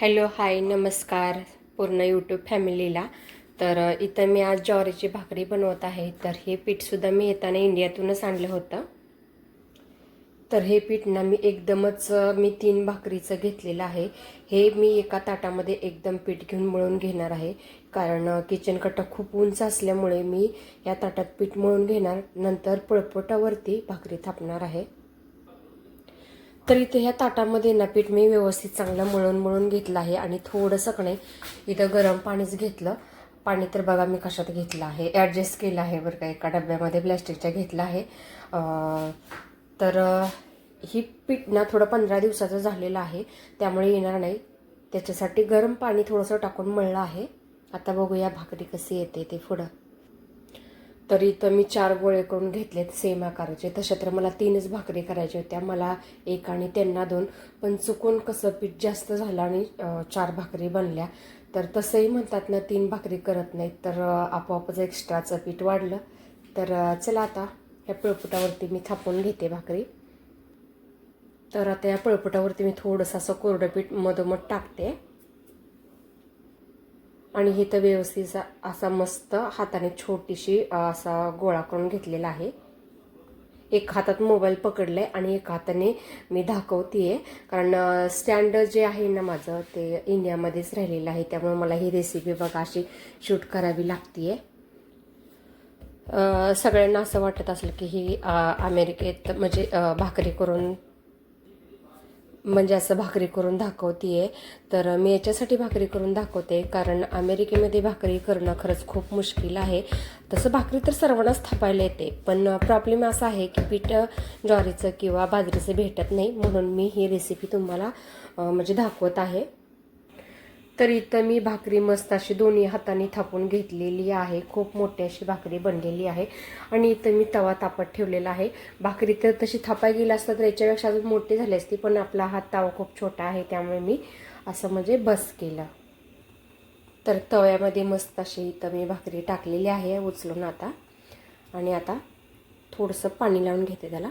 Hello hi नमस्कार पूर्ण YouTube फॅमिलीला. तर इथं मी आज ज्वारीची भाकरी बनवत आहे. तर हे पीठसुद्धा मी येताना इंडियातूनच आणलं होतं. तर हे पीठ ना मी एकदमच मी तीन भाकरीचं घेतलेलं आहे. हे मी एका ताटामध्ये एकदम पीठ घेऊन मळून घेणार आहे. कारण किचन कट्टा खूप उंच असल्यामुळे मी या ताटात पीठ मळून घेणार. नंतर पळपटावरती भाकरी थापणार आहे. तर इथे ह्या ताटामध्ये ना पीठ मी व्यवस्थित चांगलं मळून मळून घेतलं आहे आणि थोडंसं कणे इथं गरम पाणीच घेतलं. पाणी तर बघा मी कशात घेतलं आहे. ॲडजस्ट केलं आहे बरं का एका डब्यामध्ये प्लॅस्टिकच्या घेतलं आहे. तर ही पीठ ना थोडं पंधरा दिवसाचं झालेलं आहे. त्यामुळे येणार नाही. त्याच्यासाठी गरम पाणी थोडंसं टाकून मळलं आहे. आता बघूया भाकरी कशी येते ते पुढं. तर इथं मी चार गोळे करून घेतलेत सेम आकाराचे. तशा तर मला तीनच भाकरी करायच्या होत्या मला एक आणि त्यांना दोन. पण चुकून कसं पीठ जास्त झालं आणि चार भाकरी बनल्या. तर तसंही म्हणतात ना तीन भाकरी करत नाहीत तर आपोआपच एक्स्ट्राचं पीठ वाढलं. तर चला आता ह्या पळपुटावरती मी थापून घेते भाकरी. तर आता या पळपुटावरती मी थोडंसं असं कोरडं पीठ मधोमध टाकते. आणि हे तर व्यवस्थित असा- मस्त हाताने छोटीशी असा गोळा करून घेतलेला आहे. एक हातात मोबाईल पकडलाय आणि एक हाताने मी दाखवतीये. कारण स्टँड जे आहे ना माझं ते इंडियामध्येच राहिलेलं आहे. त्यामुळे मला ही रेसिपी बघा अशी शूट करावी लागते आहे सगळ्यांना असं वाटत असेल की ही अमेरिकेत म्हणजे भाकरी करून म्हणजे असं भाकरी करून दाखवतीये. तर मी याच्यासाठी भाकरी करून दाखवते. कारण अमेरिकेमध्ये भाकरी करणं खरंच खूप मुश्किल आहे. तसं भाकरी तर सर्वांनाच थापायला येते. पण प्रॉब्लेम असा आहे की पीठ ज्वारीचं किंवा बाजरीचं भेटत नाही. म्हणून मी ही रेसिपी तुम्हाला म्हणजे दाखवत आहे. तर इथं मी भाकरी मस्त अशी दोन्ही हाताने थापून घेतलेली आहे. खूप मोठी अशी भाकरी बनलेली आहे. आणि इथं मी तवा तापत ठेवलेला आहे. भाकरी तर तशी थापाय गेली असतं तर याच्यापेक्षा अजून मोठी झाली असती पण आपला हात तवा खूप छोटा आहे त्यामुळे मी असं म्हणजे बस केलं. तर तव्यामध्ये मस्त अशी इथं मी भाकरी टाकलेली आहे उचलून आता. आणि आता थोडंसं पाणी लावून घेते त्याला.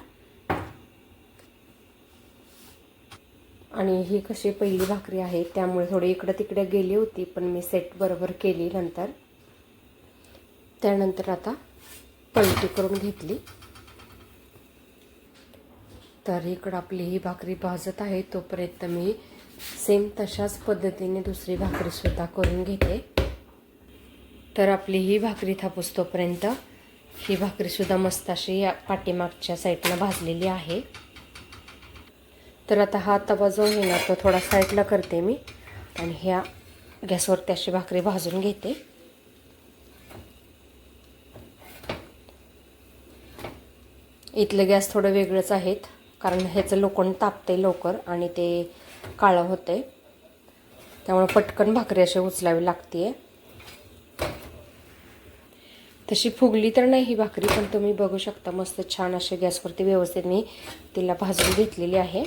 आणि ही कशी पहिली भाकरी आहे त्यामुळे थोडी इकडं तिकडे गेली होती पण मी सेट बरोबर केली नंतर. त्यानंतर आता पलटी करून घेतली. तर इकडं आपली ही भाकरी भाजत आहे तोपर्यंत मी सेम तशाच पद्धतीने दुसरी भाकरीसुद्धा करून घेते. तर आपली ही भाकरी थापूस तोपर्यंत ही भाकरीसुद्धा मस्त अशी या पाठीमागच्या साईडनं भाजलेली आहे. तर आता हा तवा जो आहे ना तो थोडा साईडला करते मी. आणि ह्या गॅसवरती अशी भाकरी भाजून घेते. इथलं गॅस थोडं वेगळंच आहेत कारण ह्याचं लोखंड तापते लवकर आणि ते काळं होते त्यामुळे पटकन भाकरी अशी उचलावी लागते तशी फुगली तर नाही ही भाकरी पण तुम्ही बघू शकता मस्त छान अशी गॅसवरती व्यवस्थित मी तिला भाजून घेतलेली आहे.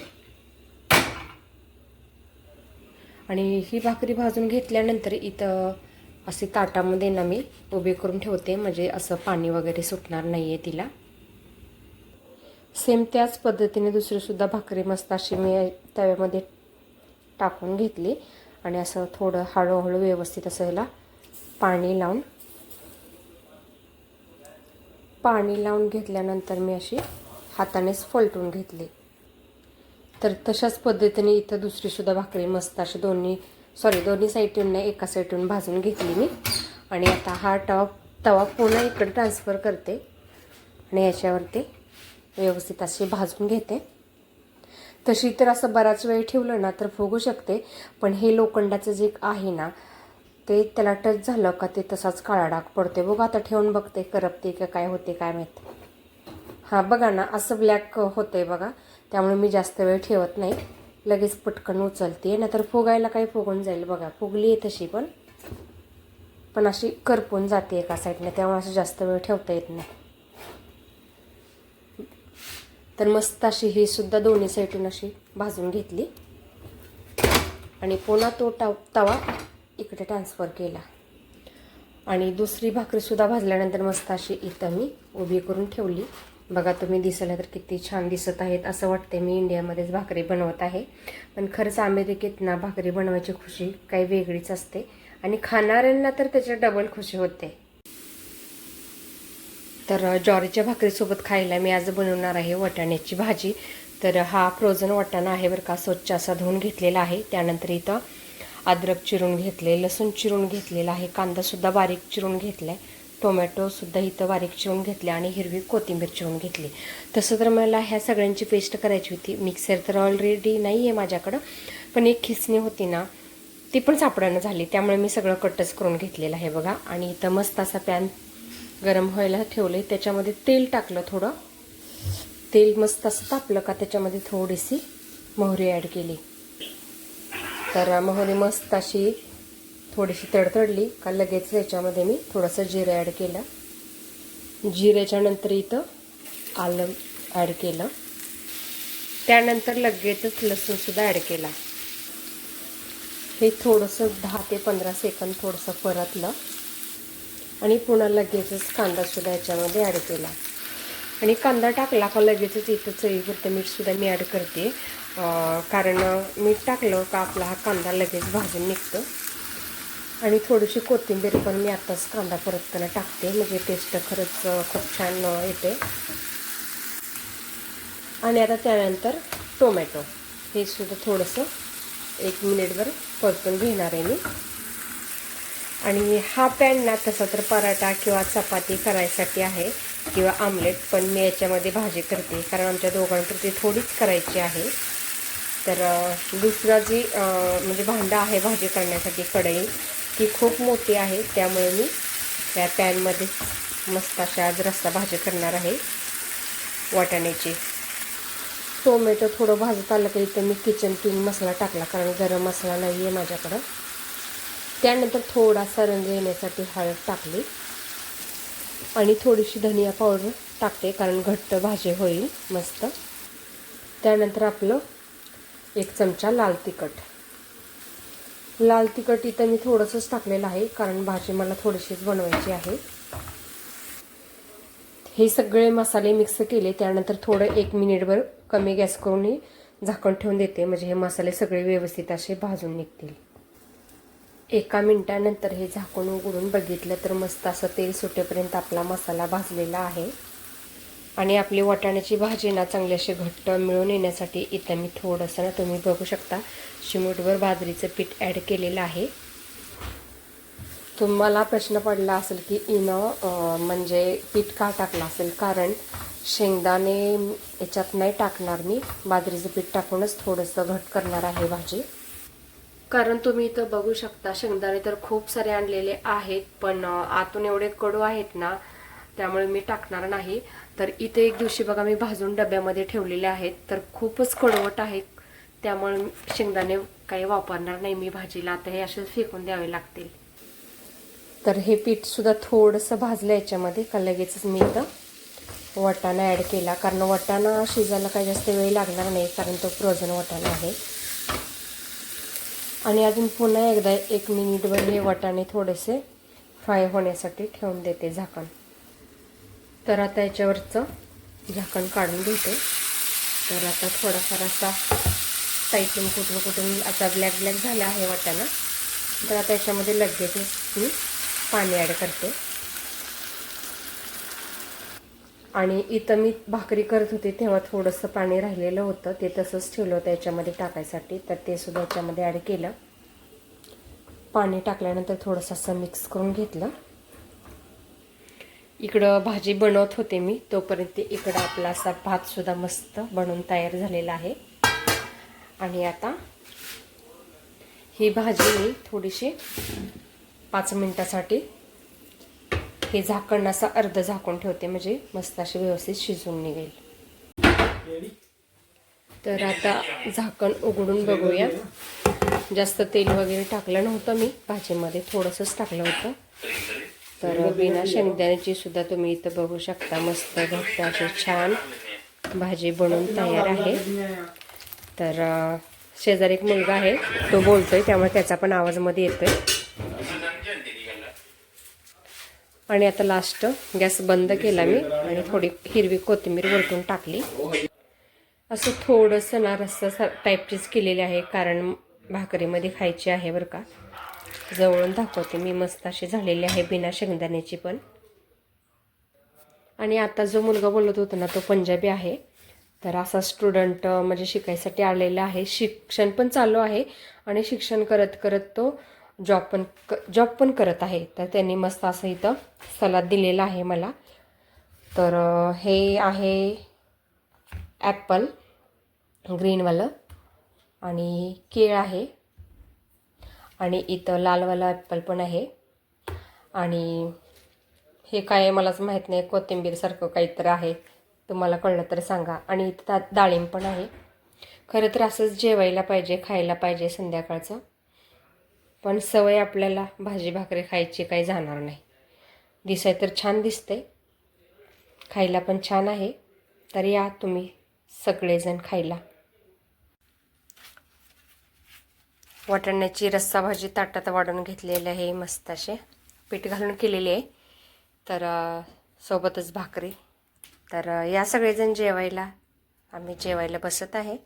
आणि ही भाकरी भाजून घेतल्यानंतर इथं असे ताटामध्ये ना मी उभी करून ठेवते म्हणजे असं पाणी वगैरे सुटणार नाही आहे तिला. सेम त्याच पद्धतीने दुसरीसुद्धा भाकरी मस्त अशी मी तव्यामध्ये टाकून घेतली आणि असं थोडं हळूहळू व्यवस्थित असं ह्याला पाणी लावून पाणी लावून घेतल्यानंतर मी अशी हातानेच फलटून घेतली. तर तशाच पद्धतीने इथं दुसरीसुद्धा भाकरी मस्त अशी दोन्ही सॉरी दोन्ही साईडून नाही एका साईडून भाजून घेतली मी. आणि आता हा तवा तवा पुन्हा इकडे ट्रान्सफर करते. आणि याच्यावरती व्यवस्थित अशी भाजून घेते. तशी तर असं बराच वेळ ठेवलं ना तर फुगू शकते. पण हे लोखंडाचं जे आहे ना ते त्याला टच झालं का ते तसाच काळा डाग पडते बघा आता ठेवून बघते करपते का काय होते काय माहीत. हां बघा ना असं ब्लॅक होतंय बघा. त्यामुळे मी जास्त वेळ ठेवत नाही. लगेच पटकन उचलते. नाहीतर फुगायला काही फुगून जाईल बघा. फुगली आहे तशी पण. पण अशी करपून जाते एका साईडने त्यामुळे असं जास्त वेळ ठेवता येत नाही. तर मस्त अशी ही सुद्धा दोन्ही साईडून अशी भाजून घेतली. आणि पुन्हा तो टाव तवा इकडे ट्रान्सफर केला. आणि दुसरी भाकरीसुद्धा भाजल्यानंतर मस्त अशी इथं मी उभी करून ठेवली. बघा तुम्ही दिसायला तर किती छान दिसत आहेत असं वाटते मी इंडियामध्येच भाकरी बनवत आहे. पण खरंच अमेरिकेत ना भाकरी बनवायची खुशी काही वेगळीच असते. आणि खाणाऱ्यांना तर त्याच्या डबल खुशी होते. तर ज्वारीच्या भाकरीसोबत खायला मी आज बनवणार आहे वाटाण्याची भाजी. तर हा फ्रोझन वाटाणा आहे बरं का स्वच्छ असा धुवून घेतलेला आहे. त्यानंतर इथं अद्रक चिरून घेतले लसूण चिरून घेतलेला आहे कांदासुद्धा बारीक चिरून घेतला आहे टोमॅटोसुद्धा इथं बारीक चिरून घेतले आणि हिरवी कोथिंबीर चिरून घेतली. तसं तर मला ह्या सगळ्यांची पेस्ट करायची होती. मिक्सर तर ऑलरेडी नाही आहे माझ्याकडं पण एक खिसणी होती ना ती पण सापडणं झाली. त्यामुळे मी सगळं कटच करून घेतलेलं आहे बघा. आणि इथं मस्त असा पॅन गरम व्हायला ठेवले त्याच्यामध्ये तेल टाकलं थोडं. तेल मस्त असं तापलं का त्याच्यामध्ये थोडीशी मोहरी ॲड केली. तर मोहरी मस्त अशी थोडीशी तडतडली का लगेच याच्यामध्ये मी थोडंसं जिरं ॲड केलं. जिऱ्याच्या नंतर इथं आलं ॲड केलं. त्यानंतर लगेचच लसूणसुद्धा ॲड केला. हे थोडंसं दहा ते पंधरा सेकंद थोडंसं परतलं. आणि पुन्हा लगेचच कांदासुद्धा याच्यामध्ये ॲड केला. आणि कांदा टाकला का लगेचच इथं चवीपुरतं मीठसुद्धा मी ॲड करते. कारण मीठ टाकलं का आपला हा कांदा लगेच भाजून निघतं. आणि थोडीशी कोथिंबीर पण मी आत्ताच कांदा परतताना टाकते. म्हणजे टेस्ट खरंच खूप छान येते. आणि आता त्यानंतर टोमॅटो हे सुद्धा थोडंसं एक मिनिटभर परतून घेणार आहे मी. आणि हा पॅन ना तसा तर पराठा किंवा चपाती करायसाठी आहे किंवा आमलेट पण मी याच्यामध्ये भाजी करते. कारण आमच्या दोघांपुरती थोडीच करायची आहे. तर दुसरा जी म्हणजे भांडं आहे भाजी करण्यासाठी कढई ती खूप मोठी आहे त्यामुळे मी त्या पॅनमध्ये मस्त अशा आज रस्सा भाजी करणार आहे. वाटाण्याची. टोमॅटो थोडं भाजत आलं का इथं मी किचन किंग मसाला टाकला कारण गरम मसाला नाही आहे माझ्याकडं. त्यानंतर थोडासा रंग येण्यासाठी हळद टाकली. आणि थोडीशी धनिया पावडर टाकते कारण घट्ट भाजी होईल मस्त. त्यानंतर आपलं एक चमचा लाल तिखट. लाल तिखट इथं मी थोडंसंच टाकलेलं आहे कारण भाजी मला थोडीशीच बनवायची आहे. हे सगळे मसाले मिक्स केले त्यानंतर थोडं एक मिनिटभर कमी गॅस करून झाकण ठेवून देते म्हणजे हे मसाले सगळे व्यवस्थित असे भाजून निघतील. एका मिनटानंतर हे झाकून उघडून बघितलं तर मस्त असं तेल सुटेपर्यंत आपला मसाला भाजलेला आहे. आणि आपली वाटाण्याची भाजी ना चांगली अशी घट्ट मिळून येण्यासाठी इथं मी थोडंसं ना तुम्ही बघू शकता. शिमूटवर बाजरीचं पीठ ॲड केलेलं आहे. तुम्हाला प्रश्न पडला असेल की इनं म्हणजे पीठ का टाकलं असेल? कारण शेंगदाणे याच्यात नाही टाकणार मी. बाजरीचं पीठ टाकूनच थोडंसं घट करणार आहे भाजी. कारण तुम्ही इथं बघू शकता शेंगदाणे तर खूप सारे आणलेले आहेत पण आतून एवढे कडू आहेत ना त्यामुळे मी टाकणार नाही. तर इथे एक दिवशी बघा मी भाजून डब्यामध्ये ठेवलेले आहेत. तर खूपच कडवट आहे. त्यामुळे शेंगदाणे काही वापरणार नाही मी भाजीला. आता हे असेच फेकून द्यावे लागतील. तर हे पीठ सुद्धा थोडंसं भाजलं याच्यामध्ये का लगेचच मी इथं वाटाणा ॲड केला. कारण वाटाणा शिजायला काही जास्त वेळ लागणार नाही कारण तो फ्रोझन वाटाणा आहे. आणि अजून पुन्हा एकदा एक मिनिटभर हे वाटाणे थोडेसे फ्राय होण्यासाठी ठेवून देते झाकण. तर आता याच्यावरचं झाकण काढून घेते. तर आता थोडाफार असा साईटून कुठून कुठून असा ब्लॅक ब्लॅक झाला आहे वाटाणा. तर आता याच्यामध्ये लगेचच मी पाणी ॲड करते. आणि इथं मी भाकरी करत होते तेव्हा थोडंसं पाणी राहिलेलं होतं. ते तसंच ठेवलं होतं याच्यामध्ये टाकायसाठी. तर ते सुद्धा याच्यामध्ये ॲड केलं. पाणी टाकल्यानंतर थोडंसं असं मिक्स करून घेतलं. इकडं भाजी बनवत होते मी तोपर्यंत इकडं आपला असा भातसुद्धा मस्त बनवून तयार झालेला आहे. आणि आता ही भाजी मी थोडीशी पाच मिनटासाठी हे झाकण असं अर्ध झाकून ठेवते म्हणजे मस्त अशी व्यवस्थित शिजून निघेल. तर आता झाकण उघडून बघूया. जास्त तेल वगैरे टाकलं नव्हतं मी भाजीमध्ये थोडंसंच टाकलं होतं. तर बिना शेंगदाण्याची सुद्धा तुम्ही इथं बघू शकता. मस्त घट्ट अशी छान भाजी बनवून तयार आहे. तर शेजारी एक मुलगा आहे तो बोलतोय त्यामुळे त्याचा पण आवाजमध्ये येतोय. आणि आता लास्ट गॅस बंद केला मी आणि थोडी हिरवी कोथिंबीर वरतून टाकली. असं थोडंसं ना रस्सा टाईपचीच केलेली आहे कारण भाकरीमध्ये खायची आहे बरं का. जवळून दाखवते. मी मस्त अशी झालेली आहे बिना शेंगदाण्याची पण. आणि आता जो मुलगा बोलत होता ना तो पंजाबी आहे. तर असा स्टुडंट म्हणजे शिकायसाठी आलेला आहे. शिक्षण पण चालू आहे आणि शिक्षण करत करत तो जॉब पण क जॉब पण करत आहे. तर त्यांनी मस्त असं इथं सलाद दिलेला आहे मला. तर हे आहे ॲपल ग्रीनवालं आणि केळ आहे. आणि इथं लालवाला ॲपल पण आहे. आणि हे काय मलाच माहीत नाही कोथिंबीरसारखं काहीतरी आहे. तुम्हाला कळलं तर सांगा. आणि इथं दा- डाळिंब पण आहे. खरं तर असंच जेवायला पाहिजे खायला पाहिजे संध्याकाळचं. पण सवय आपल्याला भाजी भाकरी खायची काही जाणार नाही. दिसाय तर छान दिसते खायला पण छान आहे. तर या तुम्ही सगळेजण खायला. वाटाण्याची रस्सा भाजी ताटात वाढून घेतलेली आहे मस्त असे पीठ घालून केलेली आहे. तर सोबतच भाकरी. तर या सगळेजण जेवायला. आम्ही जेवायला बसत आहे.